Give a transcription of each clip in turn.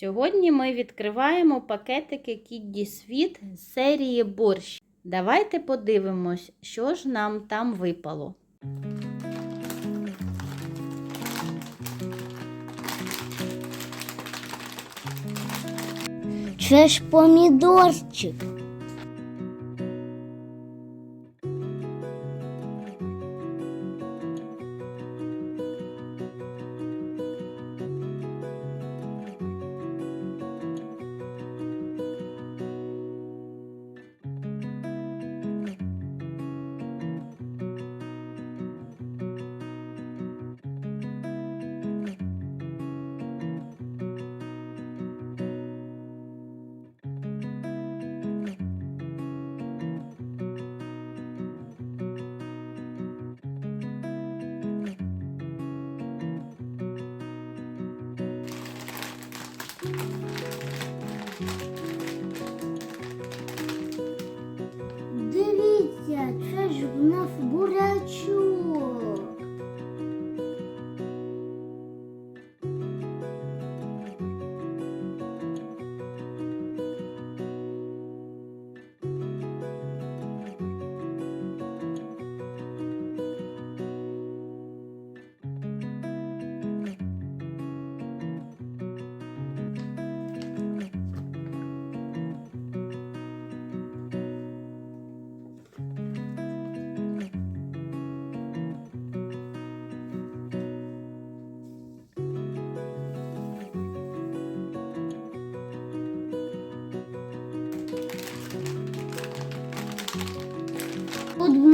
Сьогодні ми відкриваємо пакетики Кідді Світ з серії борщ. Давайте подивимось, що ж нам там випало. Це ж помідорчик.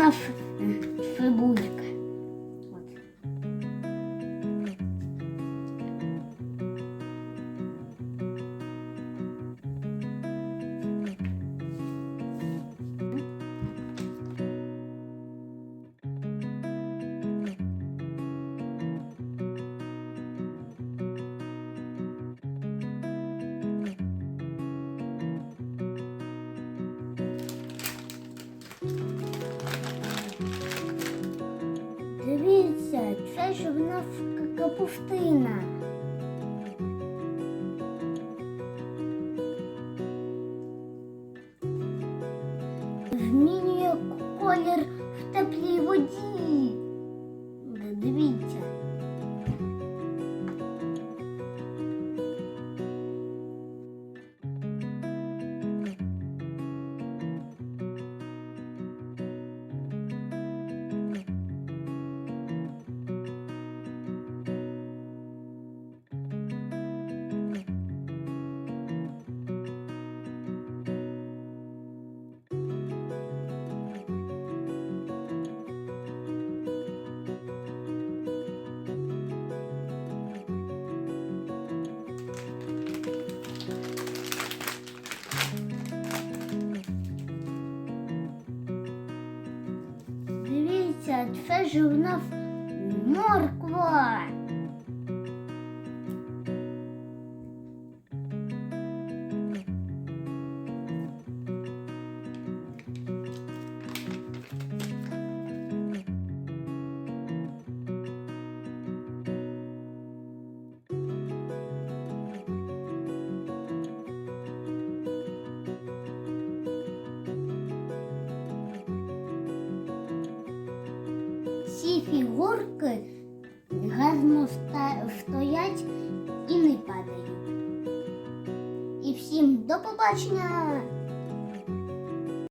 enough. Дивіться, це ж в нас к- капустина. Змінює колір в теплій воді. Д- Дивіться. Дивіться, це морква. Фігурки гарно стоять і не падають. І всім до побачення!